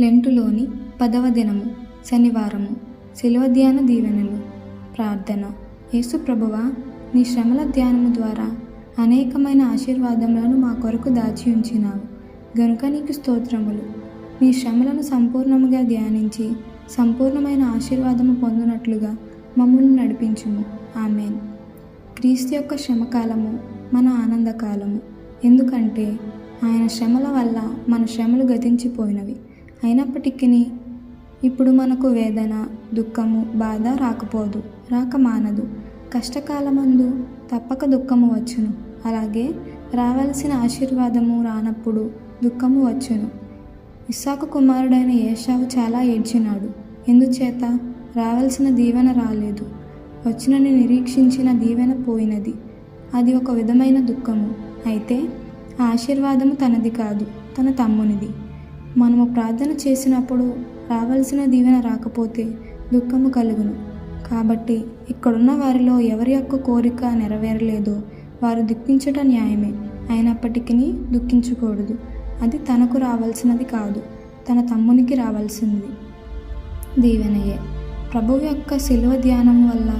లెంటులోని పదవ దినము శనివారము శిలువ ధ్యాన దీవెనలు. ప్రార్థన. యేసు ప్రభువా నీ శ్రమల ధ్యానము ద్వారా అనేకమైన ఆశీర్వాదములను మా కొరకు దాచి ఉంచినావు. గనుక నీకు స్తోత్రములు. నీ శ్రమలను సంపూర్ణముగా ధ్యానించి సంపూర్ణమైన ఆశీర్వాదము పొందినట్లుగా మమ్మల్ని నడిపించుము. ఆమెన్. క్రీస్తు యొక్క శ్రమకాలము మన ఆనందకాలము. ఎందుకంటే ఆయన శ్రమల వల్ల మన శ్రమలు గతించిపోయినవి. అయినప్పటికీ ఇప్పుడు మనకు వేదన దుఃఖము బాధ రాకపోదు రాక మానదు. కష్టకాలమందు తప్పక దుఃఖము వచ్చును. అలాగే రావలసిన ఆశీర్వాదము రానప్పుడు దుఃఖము వచ్చును. ఇస్సాకు కుమారుడైన ఏషావు చాలా ఏడ్చినాడు. ఎందుచేత? రావలసిన దీవెన రాలేదు. వచ్చినని నిరీక్షించిన దీవెన పోయినది. అది ఒక విధమైన దుఃఖము. అయితే ఆ ఆశీర్వాదము తనది కాదు తన తమ్మునిది. మనము ప్రార్థన చేసినప్పుడు రావలసిన దీవెన రాకపోతే దుఃఖము కలుగును. కాబట్టి ఇక్కడున్న వారిలో ఎవరి యొక్క కోరిక నెరవేరలేదో వారు దుఃఖించట న్యాయమే. అయినప్పటికీ దుఃఖించకూడదు. అది తనకు రావాల్సినది కాదు తన తమ్మునికి రావాల్సింది. దీవెనయే. ప్రభువు యొక్క శిలువ ధ్యానం వల్ల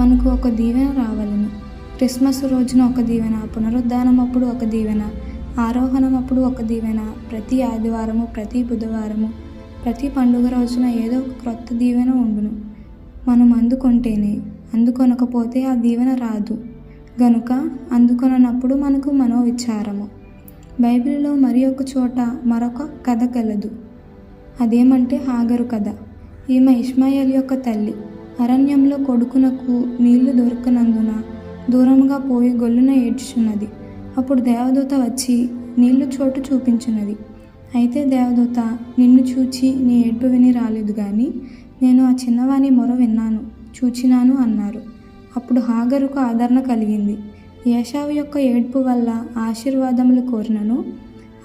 మనకు ఒక దీవెన రావాలను. క్రిస్మస్ రోజున ఒక దీవెన పునరుద్ధానం అప్పుడు ఒక దీవెన ఆరోహణం అప్పుడు ఒక దీవెన ప్రతి ఆదివారము ప్రతి బుధవారము ప్రతి పండుగ రోజున ఏదో ఒక క్రొత్త దీవెన ఉండును. మనం అందుకుంటేనే అందుకొనకపోతే ఆ దీవెన రాదు. గనుక అందుకొనప్పుడు మనకు మనోవిచారము. బైబిల్లో మరి ఒక చోట మరొక కథ కలదు. అదేమంటే హాగరు కథ. ఈమె ఇస్మాయిల్ యొక్క తల్లి. అరణ్యంలో కొడుకునకు నీళ్ళు దొరకనందున దూరంగా పోయి గొల్లున ఏడ్చుచున్నది. అప్పుడు దేవదూత వచ్చి నీళ్ళు చోటు చూపించినది అయితే దేవదూత నిన్ను చూచి నీ ఏడ్పు విని రాలేదు కానీ నేను ఆ చిన్నవాణి మొర విన్నాను చూచినాను అన్నారు. అప్పుడు హాగరుకు ఆదరణ కలిగింది. ఏషావు యొక్క ఏడ్పు వల్ల ఆశీర్వాదములు కోరినను.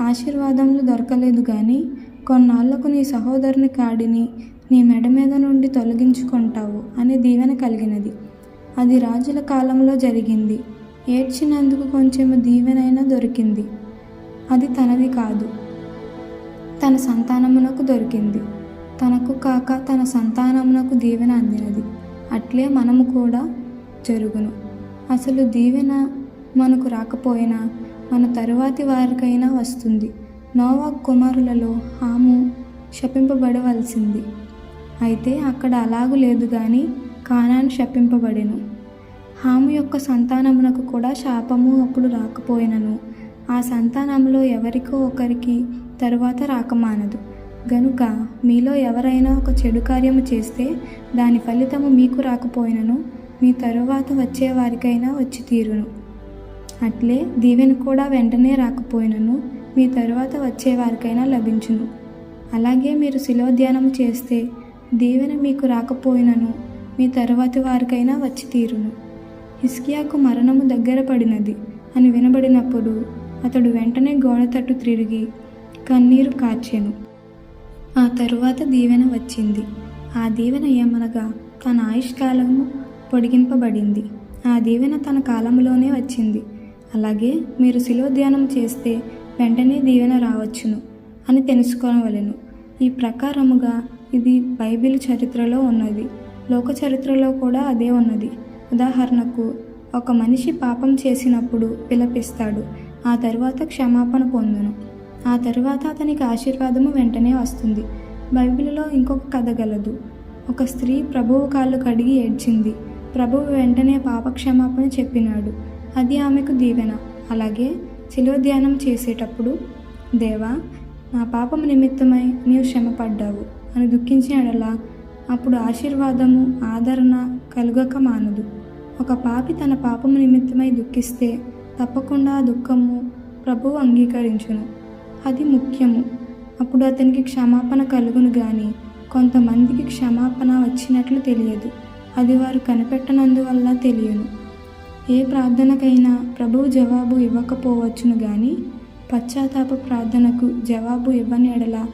ఆశీర్వాదములు దొరకలేదు కానీ కొన్నాళ్ళకు నీ సహోదరుని కాడిని నీ మెడ మీద నుండి తొలగించుకుంటావు అనే దీవెన కలిగినది. అది రాజుల కాలంలో జరిగింది. ఏడ్చినందుకు కొంచెం దీవెనైనా దొరికింది. అది తనది కాదు. తన సంతానమునకు దొరికింది. తనకు కాక తన సంతానమునకు దీవెన అందినది. అట్లే మనము కూడా జరుగును. అసలు దీవెన మనకు రాకపోయినా మన తరువాతి వారికైనా వస్తుంది. నోవా కుమారులలో హాము శపింపబడవలసింది. అయితే అక్కడ అలాగు లేదు కానీ కానాన్ శపింపబడెను. హాము యొక్క సంతానమునకు కూడా శాపము అప్పుడు రాకపోయినను. ఆ సంతానంలో ఎవరికో ఒకరికి తరువాత రాకమానదు. గనుక మీలో ఎవరైనా ఒక చెడు కార్యము చేస్తే దాని ఫలితము మీకు రాకపోయినను. మీ తరువాత వచ్చే వారికైనా వచ్చి తీరును. అట్లే దీవెన కూడా వెంటనే రాకపోయినను. మీ తరువాత వచ్చే వారికైనా లభించును. అలాగే మీరు శిలోధ్యానం చేస్తే దీవెన మీకు రాకపోయినను. మీ తరువాతి వారికైనా వచ్చి తీరును. హిస్కియాకు మరణము దగ్గర పడినది అని వినబడినప్పుడు అతడు వెంటనే గోడ తట్టు తిరిగి కన్నీరు కార్చెను. ఆ తరువాత దీవెన వచ్చింది. ఆ దీవెన ఏమనగా తన ఆయుష్కాలము పొడిగింపబడింది. ఆ దీవెన తన కాలంలోనే వచ్చింది. అలాగే మీరు శిలో ధ్యానం చేస్తే వెంటనే దీవెన రావచ్చును అని తెలుసుకోవలెను. ఈ ప్రకారముగా ఇది బైబిల్ చరిత్రలో ఉన్నది. లోక చరిత్రలో కూడా అదే ఉన్నది. ఉదాహరణకు ఒక మనిషి పాపం చేసినప్పుడు విలపిస్తాడు ఆ తరువాత క్షమాపణ పొందును. ఆ తరువాత అతనికి ఆశీర్వాదము వెంటనే వస్తుంది. బైబిల్లో ఇంకొక కథ గలదు. ఒక స్త్రీ ప్రభువు కాళ్ళు కడిగి ఏడ్చింది. ప్రభువు వెంటనే పాప క్షమాపణ చెప్పినాడు. అది ఆమెకు దీవెన. అలాగే శిలోధ్యానం చేసేటప్పుడు దేవా నా పాపం నిమిత్తమై నీవు శ్రమపడ్డావు అని దుఃఖించినడలా అప్పుడు ఆశీర్వాదము ఆదరణ కలుగక మానదు. ఒక పాపి తన పాపము నిమిత్తమై దుఃఖిస్తే తప్పకుండా ఆ దుఃఖము ప్రభువు అంగీకరించును. అది ముఖ్యము. అప్పుడు అతనికి క్షమాపణ కలుగును కానీ కొంతమందికి క్షమాపణ వచ్చినట్లు తెలియదు. అది వారు కనిపెట్టనందువల్ల తెలియను. ఏ ప్రార్థనకైనా ప్రభువు జవాబు ఇవ్వకపోవచ్చును కానీ పశ్చాత్తాప ప్రార్థనకు జవాబు ఇవ్వని ఎడల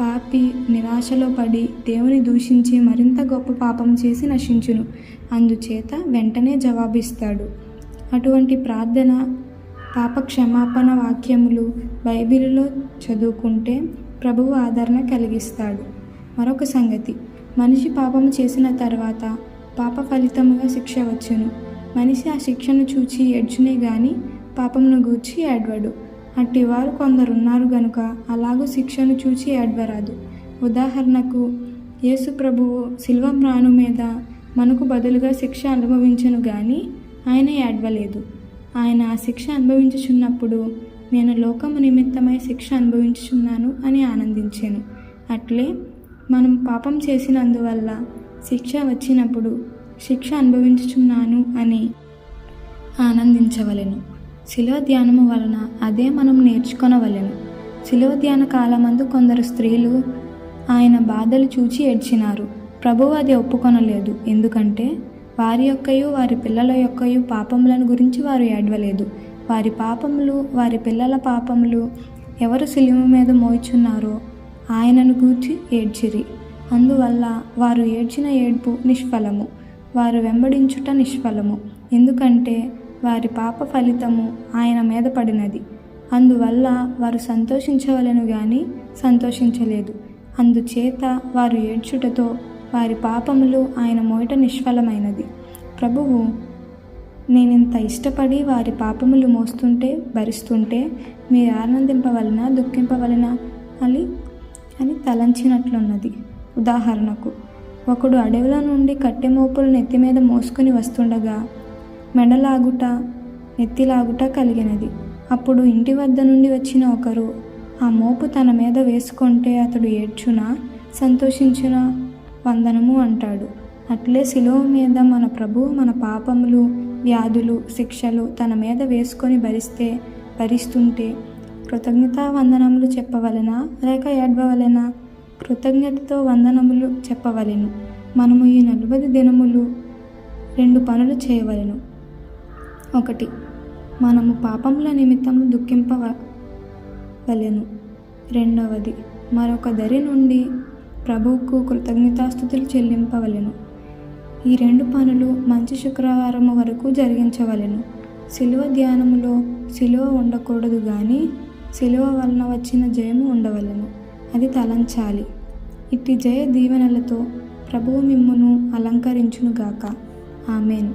పాపి నిరాశలో పడి దేవుని దూషించి మరింత గొప్ప పాపం చేసి నశించును. అందుచేత వెంటనే జవాబిస్తాడు. అటువంటి ప్రార్థన పాప క్షమాపణ వాక్యములు బైబిల్లో చదువుకుంటే ప్రభువు ఆదరణ కలిగిస్తాడు. మరొక సంగతి మనిషి పాపము చేసిన తర్వాత పాప ఫలితముగా శిక్ష వచ్చును. మనిషి ఆ శిక్షను చూచి ఎడ్చునే గాని పాపమును గూర్చి ఏడ్వడు. అట్టివారు కొందరున్నారు గనుక అలాగూ శిక్షను చూచి ఏడ్వరాదు. ఉదాహరణకు యేసు ప్రభువు శిల్వ ప్రాణు మీద మనకు బదులుగా శిక్ష అనుభవించను గాని ఆయన ఏడ్వలేదు. ఆయన ఆ శిక్ష అనుభవించుచున్నప్పుడు నేను లోకము నిమిత్తమై శిక్ష అనుభవించుచున్నాను అని ఆనందించాను. అట్లే మనం పాపం చేసినందువల్ల శిక్ష వచ్చినప్పుడు శిక్ష అనుభవించుచున్నాను అని ఆనందించవలెను. శిలో ధ్యానము వలన అదే మనం నేర్చుకొనవలెను. శిలో ధ్యాన కాలమందు కొందరు స్త్రీలు ఆయన బాధలు చూచి ఏడ్చినారు. ప్రభువు అది ఒప్పుకొనలేదు. ఎందుకంటే వారి యొక్కయు వారి పిల్లల యొక్కయు పాపములను గురించి వారు ఏడవలేదు. వారి పాపములు వారి పిల్లల పాపములు ఎవరు శిలువ మీద మోయిచున్నారో ఆయనను గూర్చి ఏడ్చిరి. అందువల్ల వారు ఏడ్చిన ఏడ్పు నిష్ఫలము. వారు వెంబడించుట నిష్ఫలము. ఎందుకంటే వారి పాప ఫలితము ఆయన మీద పడినది. అందువల్ల వారు సంతోషించవలను గాని సంతోషించలేదు. అందుచేత వారు ఏడ్చుటతో వారి పాపములు ఆయన మోయట నిష్ఫలమైనది. ప్రభువు నేనింత ఇష్టపడి వారి పాపములు మోస్తుంటే భరిస్తుంటే మీరు ఆనందింపవలన దుఃఖింపవలన అని అని తలంచినట్లున్నది. ఉదాహరణకు ఒకడు అడవిలో నుండి కట్టె మోపులు నెత్తి మీద మోసుకుని వస్తుండగా మెడలాగుట నెత్తిలాగుట కలిగినది. అప్పుడు ఇంటి వద్ద నుండి వచ్చిన ఒకరు ఆ మోపు తన మీద వేసుకుంటే అతడు ఏడ్చునా? సంతోషించునా? వందనము అంటాడు. అట్లే శిలువ మీద మన ప్రభువు మన పాపములు వ్యాధులు శిక్షలు తన మీద వేసుకొని భరిస్తే భరిస్తుంటే కృతజ్ఞతా వందనములు చెప్పవలెనా? లేక ఏడ్వవలెనా కృతజ్ఞతతో వందనములు చెప్పవలెను. మనము ఈ నలభై దినములు రెండు పనులు చేయవలెను. ఒకటి. మనము పాపముల నిమిత్తము దుఃఖింపవలను. రెండవది మరొక దరి నుండి ప్రభువుకు కృతజ్ఞతాస్థుతులు చెల్లింపవలెను. ఈ రెండు పనులు మంచి శుక్రవారం వరకు జరిగించవలెను. శిలువ ధ్యానములో శిలువ ఉండకూడదు కానీ శిలువ వలన వచ్చిన జయము ఉండవలెను. అది తలంచాలి. ఇట్టి జయ దీవెనలతో ప్రభువు మిమ్మును అలంకరించునుగాక. ఆమెన్.